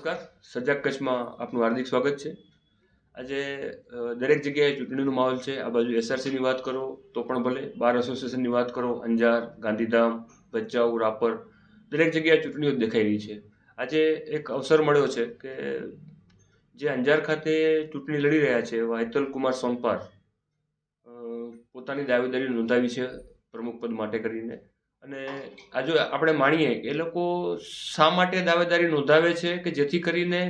નમસ્કાર. સજાગ કચ્છમાં આપનું હાર્દિક સ્વાગત છે. આજે દરેક જગ્યાએ ચૂંટણીનો માહોલ છે. આ બાજુ એસઆરસીની વાત કરો તો પણ ભલે. બાર એસોસિએશનની વાત કરો. અંજાર, ગાંધીધામ, ભચાઉ, રાપર, દરેક જગ્યાએ ચૂંટણીઓ દેખાઈ રહી છે. આજે એક અવસર મળ્યો છે કે જે અંજાર ખાતે ચૂંટણી લડી રહ્યા છે એવા હેતલ કુમાર સોનપાર પોતાની દાવેદારી નોંધાવી છે પ્રમુખ પદ માટે કરીને. અને આ જો આપણે માણીએ કે એ લોકો શા માટે દાવેદારી નોંધાવે છે કે જેથી કરીને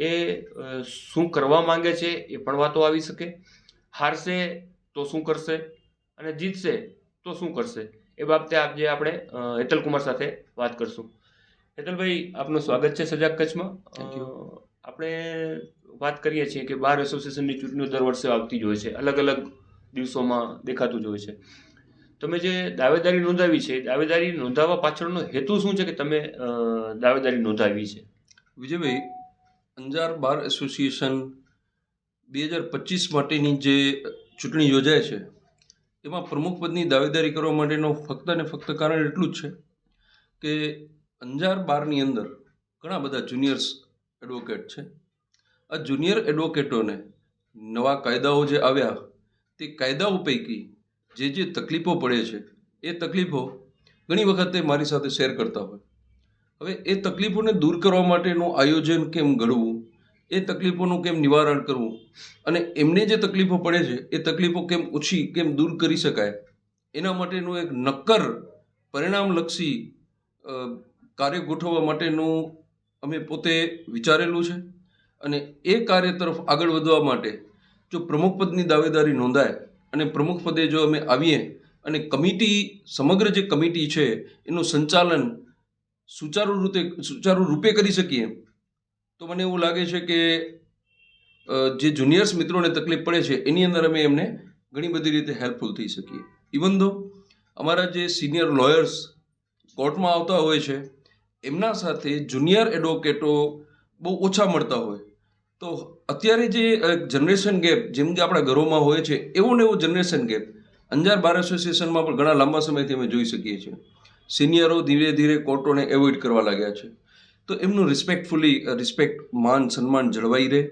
એ શું કરવા માંગે છે એ પણ વાતો આવી શકે? હારશે તો શું કરશે? અને જીતશે તો શું કરશે? એ બાબતે આજે આપણે હેતલ કુમાર સાથે વાત કરશું. હેતલભાઈ આપનું સ્વાગત છે સજાગ કચ્છમાં. આપણે વાત કરીએ છીએ કે બાર એસોસિએશનની ચૂંટણીઓ દર વર્ષે આવતી જ હોય છે. અલગ અલગ દિવસોમાં દેખાતું જ હોય છે. તમે જે દાવેદારી નોંધાવી છે, દાવેદારી નોંધાવવા પાછળનો હેતુ શું છે કે તમે દાવેદારી નોંધાવી છે? વિજયભાઈ, અંજાર બાર એસોસિએશન બે હજાર પચીસ માટેની જે ચૂંટણી યોજાય છે, એમાં પ્રમુખ પદની દાવેદારી કરવા માટેનો ફક્ત અને ફક્ત કારણ એટલું જ છે કે અંજાર બારની અંદર ઘણા બધા જુનિયર્સ એડવોકેટ છે. આ જુનિયર એડવોકેટોને નવા કાયદાઓ જે આવ્યા, તે કાયદાઓ પૈકી જે જે તકલીફો પડે છે, એ તકલીફો ઘણી વખતે મારી સાથે શેર કરતા હોય. હવે એ તકલીફોને દૂર કરવા માટેનું આયોજન કેમ ઘડવું? એ તકલીફોનું કેમ નિવારણ કરવું? અને એમને જે તકલીફો પડે છે, એ તકલીફો કેમ ઓછી, કેમ દૂર કરી શકાય? એના માટેનું એક નક્કર, પરિણામલક્ષી કાર્ય ગોઠવવા માટેનું અમે પોતે વિચારેલું છે. અને એ કાર્ય તરફ આગળ વધવા માટે જો પ્રમુખ પદની દાવેદારી નોંધાય અને પ્રમુખ પદે જો અમે આવીએ અને કમિટી, સમગ્ર જે કમિટી છે, એનું સંચાલન સુચારુ રૂપે સુચારુ રૂપે કરી શકીએ, તો મને એવું લાગે છે કે જે જુનિયર્સ મિત્રોને તકલીફ પડે છે, એની અંદર અમે એમને ઘણી બધી રીતે હેલ્પફુલ થઈ શકીએ. ઇવન ધો અમારા જે સિનિયર લોયર્સ કોર્ટમાં આવતા હોય છે, એમના સાથે જુનિયર એડવોકેટો બહુ ઓછા મળતા હોય. તો અત્યારે જે જનરેશન ગેપ જેમ કે આપણા ઘરોમાં હોય છે, એવું ને એવો જનરેશન ગેપ અંજાર બાર એસોસિએશનમાં પણ ઘણા લાંબા સમયથી અમે જોઈ શકીએ છીએ. સિનિયરો ધીરે ધીરે કોર્ટોને એવોઇડ કરવા લાગ્યા છે. તો એમનું રિસ્પેક્ટફુલી રિસ્પેક્ટ માન, સન્માન જળવાઈ રહે.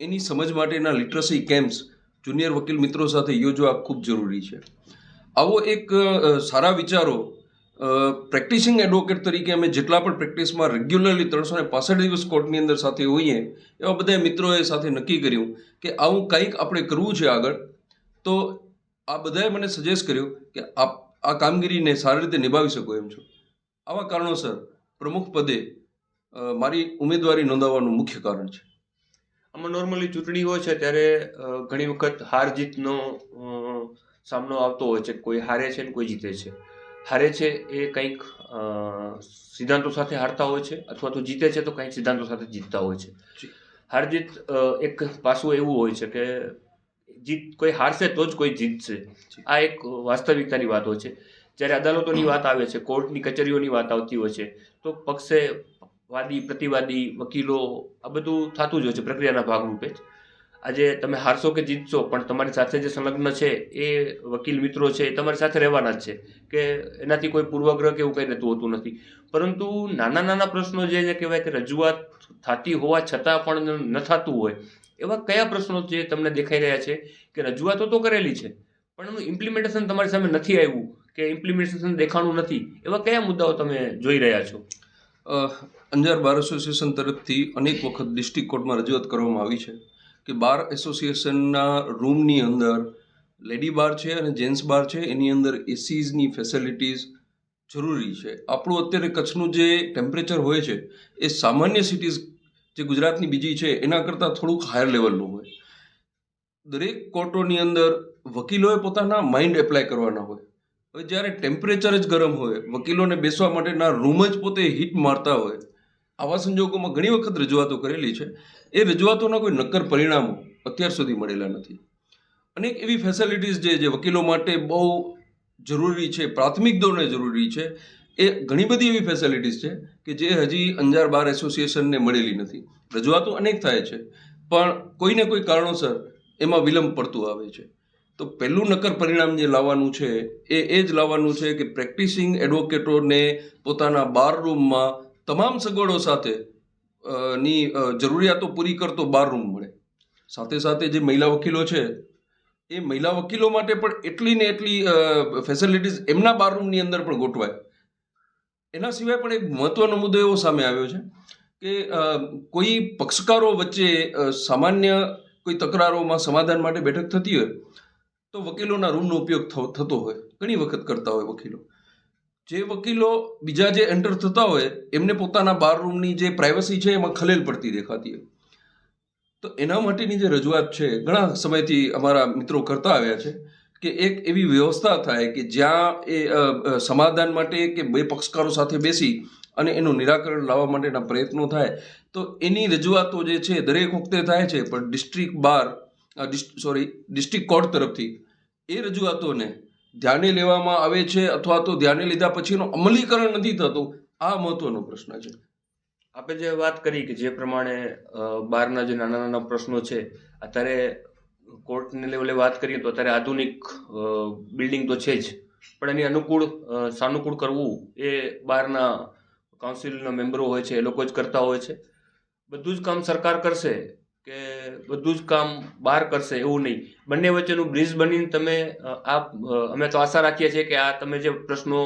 એની સમજ માટેના લિટરસી કેમ્પ્સ જુનિયર વકીલ મિત્રો સાથે યોજવા ખૂબ જરૂરી છે. આવો એક સારા વિચારો પ્રેક્ટિસિંગ એડવોકેટ તરીકે અમે જેટલા પણ પ્રેક્ટિસમાં રેગ્યુલરલી ત્રણસો ને પાસઠ દિવસ કોર્ટની અંદર સાથે હોઈએ, એવા બધા મિત્રોએ સાથે નક્કી કર્યું કે આવું કંઈક આપણે કરવું છે આગળ, તો આ બધાએ મને સજેસ્ટ કર્યું કે આપ, આ કામગીરીને સારી રીતે નિભાવી શકો એમ છો. આવા કારણોસર પ્રમુખ પદે મારી ઉમેદવારી નોંધાવવાનું મુખ્ય કારણ છે. આમાં નોર્મલી ચૂંટણી હોય છે ત્યારે ઘણી વખત હાર જીતનો સામનો આવતો હોય છે. કોઈ હારે છે ને કોઈ જીતે છે. હારે છે એ કંઈક સિદ્ધાંતો સાથે હારતા હોય છે અથવા તો જીતે છે તો કંઈક સિદ્ધાંતો સાથે જીતતા હોય છે. હાર જીત એક પાસું એવું હોય છે કે જીત કોઈ હારશે તો જ કોઈ જીતશે. આ એક વાસ્તવિકતાની વાત હોય છે. જ્યારે અદાલતોની વાત આવે છે કોર્ટની કચેરીઓની વાત આવતી હોય છે તો પક્ષે વાદી પ્રતિવાદી વકીલો આ બધું થતું જ હોય છે પ્રક્રિયાના ભાગરૂપે જ. આજે તમે હારશો કે જીતશો, પણ તમારી સાથે જે સંલગ્ન છે એ વકીલ મિત્રો છે એ તમારી સાથે રહેવાના જ છે કે એનાથી કોઈ પૂર્વગ્રહ કે એવું કંઈ રહેતું હોતું નથી. પરંતુ નાના નાના પ્રશ્નો જે કહેવાય કે રજૂઆત થતી હોવા છતાં પણ ન થતું હોય, એવા કયા પ્રશ્નો જે તમને દેખાઈ રહ્યા છે કે રજૂઆતો તો કરેલી છે, પણ એનું ઇમ્પ્લિમેન્ટેશન તમારી સામે નથી આવ્યું, કે ઇમ્પ્લિમેન્ટેશન દેખાણું નથી, એવા કયા મુદ્દાઓ તમે જોઈ રહ્યા છો? અંજાર બાર એસોસિએશન તરફથી અનેક વખત ડિસ્ટ્રિક્ટ કોર્ટમાં રજૂઆત કરવામાં આવી છે. કે બાર એસોસિએશનના રૂમની અંદર લેડી બાર છે અને જેન્ટ્સ બાર છે, એની અંદર એસીઝની ફેસિલિટીઝ જરૂરી છે. આપણું અત્યારે કચ્છનું જે ટેમ્પરેચર હોય છે, એ સામાન્ય સિટીઝ જે ગુજરાતની બીજી છે, એના કરતાં થોડુંક હાયર લેવલનું હોય. દરેક કોર્ટોની અંદર વકીલોએ પોતાના માઇન્ડ એપ્લાય કરવાના હોય. હવે જ્યારે ટેમ્પરેચર જ ગરમ હોય, વકીલોને બેસવા માટેના રૂમ જ પોતે હીટ મારતા હોય, આવા સંજોગોમાં ઘણી વખત રજૂઆતો કરેલી છે. એ રજૂઆતોના કોઈ નક્કર પરિણામો અત્યાર સુધી મળેલા નથી. અનેક એવી ફેસિલિટીઝ જે જે વકીલો માટે બહુ જરૂરી છે, પ્રાથમિક ધોરણે જરૂરી છે. એ ઘણી બધી એવી ફેસિલિટીઝ છે કે જે હજી અંજાર બાર એસોસિએશનને મળેલી નથી. રજૂઆતો અનેક થાય છે, પણ કોઈને કોઈ કારણોસર એમાં વિલંબ પડતું આવે છે. તો પહેલું નક્કર પરિણામ જે લાવવાનું છે, એ એ જ લાવવાનું છે કે પ્રેક્ટિસિંગ એડવોકેટોને પોતાના બાર રૂમમાં તમામ સગવડો સાથે ની જરૂરિયાતો પૂરી કરતો બાર રૂમ મળે. સાથે સાથે જે મહિલા વકીલો છે, એ મહિલા વકીલો માટે પણ એટલી ને એટલી ફેસિલિટીઝ એમના બાર રૂમની અંદર પણ ગોઠવાય. એના સિવાય પણ એક મહત્વનો મુદ્દો એવો સામે આવ્યો છે કે કોઈ પક્ષકારો વચ્ચે સામાન્ય કોઈ તકરારોમાં સમાધાન માટે બેઠક થતી હોય, તો વકીલોના રૂમનો ઉપયોગ થતો હોય. ઘણી વખત કરતા હોય વકીલો. જે વકીલો બીજા જે એન્ટર થતા હોય, એમને પોતાના બાર રૂમની જે પ્રાઇવસી છે, એમાં ખલેલ પડતી દેખાતી હોય. તો એના માટેની જે રજૂઆત છે, ઘણા સમયથી અમારા મિત્રો કરતા આવ્યા છે કે એક એવી વ્યવસ્થા થાય કે જ્યાં એ સમાધાન માટે કે બે પક્ષકારો સાથે બેસી અને એનું નિરાકરણ લાવવા માટેના પ્રયત્નો થાય. તો એની રજૂઆતો જે છે, દરેક વખતે થાય છે, પણ district bar sorry district court તરફથી એ રજૂઆતોને ધ્યાને લેવામાં આવે છે અથવા તો ધ્યાને લીધા પછીનો અમલીકરણ નથી થતું? આ મહત્વનો પ્રશ્ન છે. આપણે જે વાત કરી કે જે પ્રમાણે બહારના જે નાના નાના પ્રશ્નો છે, અત્યારે કોર્ટને લેવલે વાત કરીએ તો અત્યારે આધુનિક બિલ્ડિંગ તો છે જ. પણ એની અનુકૂળ સાનુકૂળ કરવું એ બહારના કાઉન્સિલના મેમ્બરો હોય છે, એ લોકો જ કરતા હોય છે. બધું જ કામ સરકાર કરશે. કે બધું જ કામ બહાર કરશે, એવું નહીં. બંને વચ્ચેનું બ્રિજ બનીને તમે આ અમે તો આશા રાખીએ છીએ કે આ તમે જે પ્રશ્નો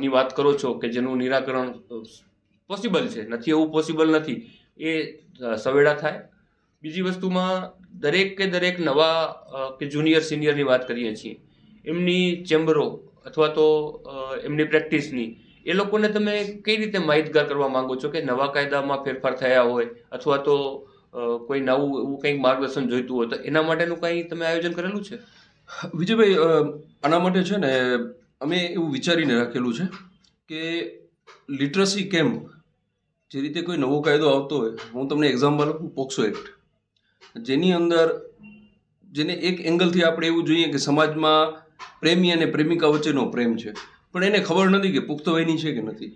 ની વાત કરો છો કે જેનું નિરાકરણ પોસિબલ છે, નથી એવું પોસિબલ નથી, એ સવેડા થાય. બીજી વસ્તુમાં દરેક કે દરેક નવા કે જુનિયર સિનિયરની વાત કરીએ છીએ. એમની ચેમ્બરો અથવા તો એમની પ્રેક્ટિસની એ લોકોને તમે કઈ રીતે માહિતગાર કરવા માંગો છો કે નવા કાયદામાં ફેરફાર થયા હોય અથવા તો કોઈ નવું એવું કંઈક માર્ગદર્શન જોઈતું હોય તો એના માટેનું કંઈ તમે આયોજન કરેલું છે? વિજયભાઈ આના માટે છે ને અમે એવું વિચારીને રાખેલું છે કે લિટરસી કેમ્પ જે રીતે કોઈ નવો કાયદો આવતો હોય, હું તમને એક્ઝામ્પલ આપું, પોક્સો એક્ટ. જેની અંદર જેને એક એંગલથી આપણે એવું જોઈએ કે સમાજમાં પ્રેમી અને પ્રેમિકા વચ્ચેનો પ્રેમ છે. પણ એને ખબર નથી કે પુખ્ત વયની છે કે નથી.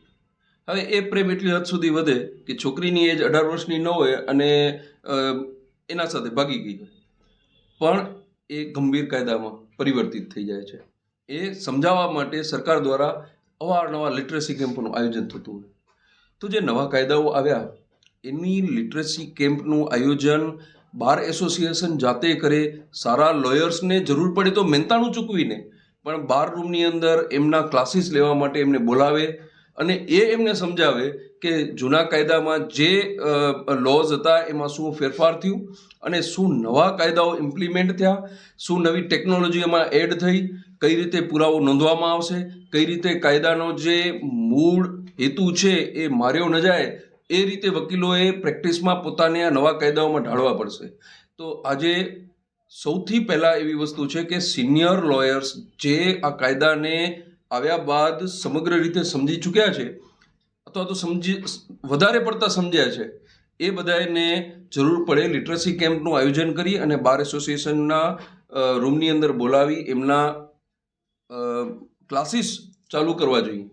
હવે એ પ્રેમ એટલી હદ સુધી વધે કે છોકરીની એજ અઢાર વર્ષની ન હોય અને એના સાથે ભાગી ગઈ હોય. પણ એ ગંભીર કાયદામાં પરિવર્તિત થઈ જાય છે. એ સમજાવવા માટે સરકાર દ્વારા અવારનવાર લિટરેસી કેમ્પનું આયોજન થતું હોય. તો જે નવા કાયદાઓ આવ્યા, એની લિટરેસી કેમ્પનું આયોજન બાર એસોસિએશન જાતે કરે, સારા લોયર્સને જરૂર પડે તો મહેનતાણું ચૂકવીને, પણ બાર રૂમની અંદર એમના ક્લાસીસ લેવા માટે એમને બોલાવે અને એ એમને સમજાવે કે જૂના કાયદામાં જે લોઝ હતા એમાં શું ફેરફાર થયું અને શું નવા કાયદાઓ ઇમ્પ્લિમેન્ટ થયા, શું નવી ટેકનોલોજી એમાં એડ થઈ, કઈ રીતે પુરાવો નોંધવામાં આવશે, કઈ રીતે કાયદાનો જે મૂળ હેતુ છે એ માર્યો ન જાય, એ રીતે વકીલોએ પ્રેક્ટિસમાં પોતાને આ નવા કાયદાઓમાં ઢાળવા પડશે. તો આજે સૌથી પહેલાં એવી વસ્તુ છે કે સિનિયર લોયર્સ જે આ કાયદાને આવ્યા બાદ સમગ્ર રીતે સમજી ચૂક્યા છે, અથવા તો સમજી, વધારે પડતા સમજ્યા છે. એ બધાને જરૂર પડે લિટરસી કેમ્પનું આયોજન કરી અને બાર એસોસિએશનના રૂમની અંદર બોલાવી એમના ક્લાસીસ ચાલુ કરવા જોઈએ.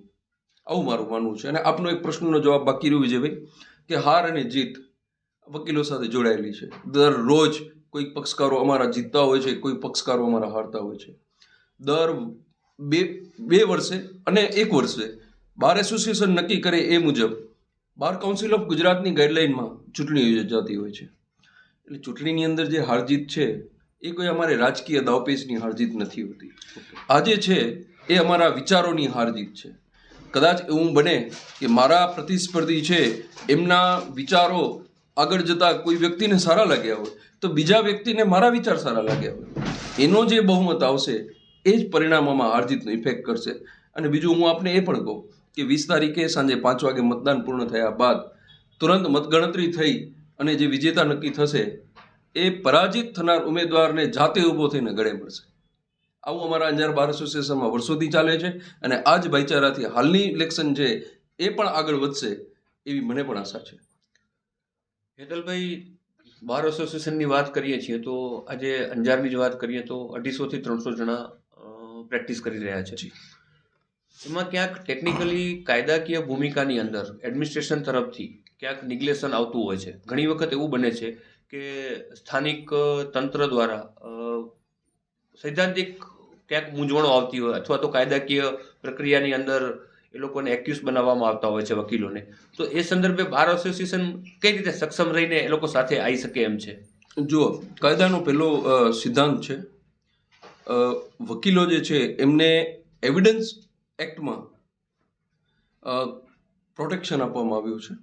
આવું મારું માનવું છે. અને આપનો એક પ્રશ્નનો જવાબ બાકી રહ્યો વિજયભાઈ, કે હાર અને જીત વકીલો સાથે જોડાયેલી છે. દરરોજ કોઈ પક્ષકારો અમારા જીતતા હોય છે, કોઈ પક્ષકારો અમારા હારતા હોય છે. દર બે બે વર્ષે અને એક વર્ષે. બાર એસોસિએશન નક્કી કરે એ મુજબ. બાર કાઉન્સિલ ઓફ ગુજરાતની ગાઈડલાઇનમાં ચૂંટણી યોજાતી હોય છે. એટલે ચૂંટણીની અંદર જે હારજીત છે, એ કોઈ અમારે રાજકીય દાવપેચની હારજીત નથી હોતી. આજે છે, એ અમારા વિચારોની હારજીત છે. કદાચ એવું બને કે મારા પ્રતિસ્પર્ધી છે, એમના વિચારો આગળ જતા કોઈ વ્યક્તિને સારા લાગ્યા હોય, તો બીજા વ્યક્તિને મારા વિચાર સારા લાગ્યા હોય. એનો જે બહુમત આવશે એ જ પરિણામોમાં હાર ઇફેક્ટ કરશે. અને બીજું હું આપને એ પણ કહું કે વીસ તારીખે સાંજે પાંચ વાગે મતદાન પૂર્ણ થયા બાદ તુરંત મતગણતરી થઈ અને જે વિજેતા નક્કી થશે, એ પરાજિત થનાર ઉમેદવારને જાતે ઊભો થઈને ગળે મળશે. આવું અમારા અંજાર બાર એસોસિએશનમાં વર્ષોથી ચાલે છે અને આ જ ભાઈચારાથી હાલની ઇલેક્શન છે એ પણ આગળ વધશે એવી મને પણ આશા છે. હેતલભાઈ, બાર એસોસિએશનની વાત કરીએ છીએ તો આજે અંજારની જ વાત કરીએ તો અઢીસોથી ત્રણસો જણા પ્રેક્ટિસ કરી રહ્યા છે. એમાં ક્યાંક ટેકનિકલી કાયદાકીય ભૂમિકાની અંદર એડમિનિસ્ટ્રેશન તરફથી ક્યાંક નિગ્લેશન આવતું હોય છે. ઘણી વખત એવું બને છે કે સ્થાનિક તંત્ર દ્વારા સૈદ્ધાંતિક ક્યાંક મૂંઝવણો આવતી હોય અથવા તો કાયદાકીય પ્રક્રિયાની અંદર એ લોકોને એક્યુઝ બનાવવામાં આવતા હોય છે વકીલોને. તો એ સંદર્ભે બાર એસોસિએશન કઈ રીતે સક્ષમ રહીને એ લોકો સાથે આવી શકે એમ છે? જુઓ કાયદાનો પહેલો સિદ્ધાંત છે વકીલો જે છે, એમને એવિડન્સ એક્ટમાં પ્રોટેક્શન આપવામાં આવ્યું છે.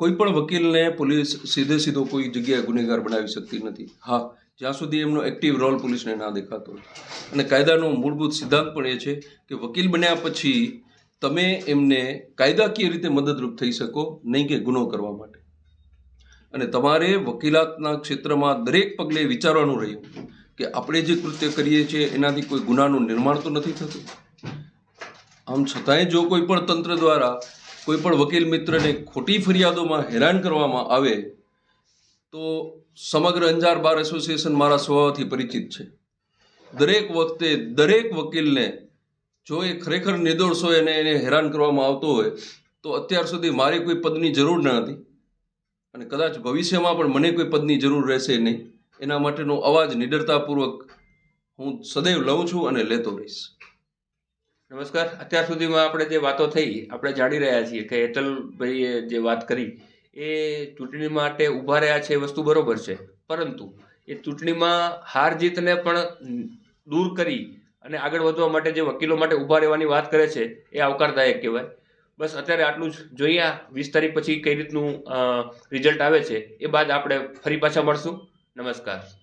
કોઈ પણ વકીલને પોલીસ સીધે સીધો કોઈ જગ્યાએ ગુનેગાર બનાવી શકતી નથી. હા, જ્યાં સુધી એમનો એક્ટિવ રોલ પોલીસને ના દેખાતો અને કાયદાનો મૂળભૂત સિદ્ધાંત પણ એ છે કે વકીલ બન્યા પછી તમે એમને કાયદાકીય રીતે મદદરૂપ થઈ શકો, નહીં કે ગુનો કરવા માટે. અને તમારે વકીલાતના ક્ષેત્રમાં દરેક પગલે વિચારવાનું રહ્યું. કે આપણે જે કૃત્ય કરીએ છીએ, એનાથી કોઈ ગુનાનું નિર્માણ તો નથી થતું? આમ છતાંય જો કોઈ પણ તંત્ર દ્વારા કોઈ પણ વકીલ મિત્રને ખોટી ફરિયાદોમાં હેરાન કરવામાં આવે, તો સમગ્ર અંજાર બાર એસોસિએશન મારા સ્વભાવથી પરિચિત છે. દરેક વખતે દરેક વકીલને જો એ ખરેખર નિર્દોષ હોય અને એને હેરાન કરવામાં આવતો હોય, તો અત્યાર સુધી મારે કોઈ પદની જરૂર ન હતી. અને કદાચ ભવિષ્યમાં પણ મને કોઈ પદની જરૂર રહેશે નહીં. એના માટેનો અવાજ નિડરતાપૂર્વક હું સદૈવ લઉં છું અને લેતો રહીશ. નમસ્કાર. અત્યાર સુધીમાં આપણે જે વાતો થઈ, આપણે જાણી રહ્યા છીએ કે હેતલભાઈએ જે વાત કરી, એ ચૂંટણી માટે ઊભા રહ્યા છે એ વસ્તુ બરોબર છે. પરંતુ એ ચૂંટણીમાં હાર જીતને પણ દૂર કરી અને આગળ વધવા માટે જે વકીલો માટે ઊભા રહેવાની વાત કરે છે, એ આવકારદાયક કહેવાય. બસ અત્યારે આટલું જ જોઈએ. વીસ તારીખ પછી કઈ રીતનું રિઝલ્ટ આવે છે, એ બાદ આપણે ફરી પાછા મળશું. નમસ્કાર.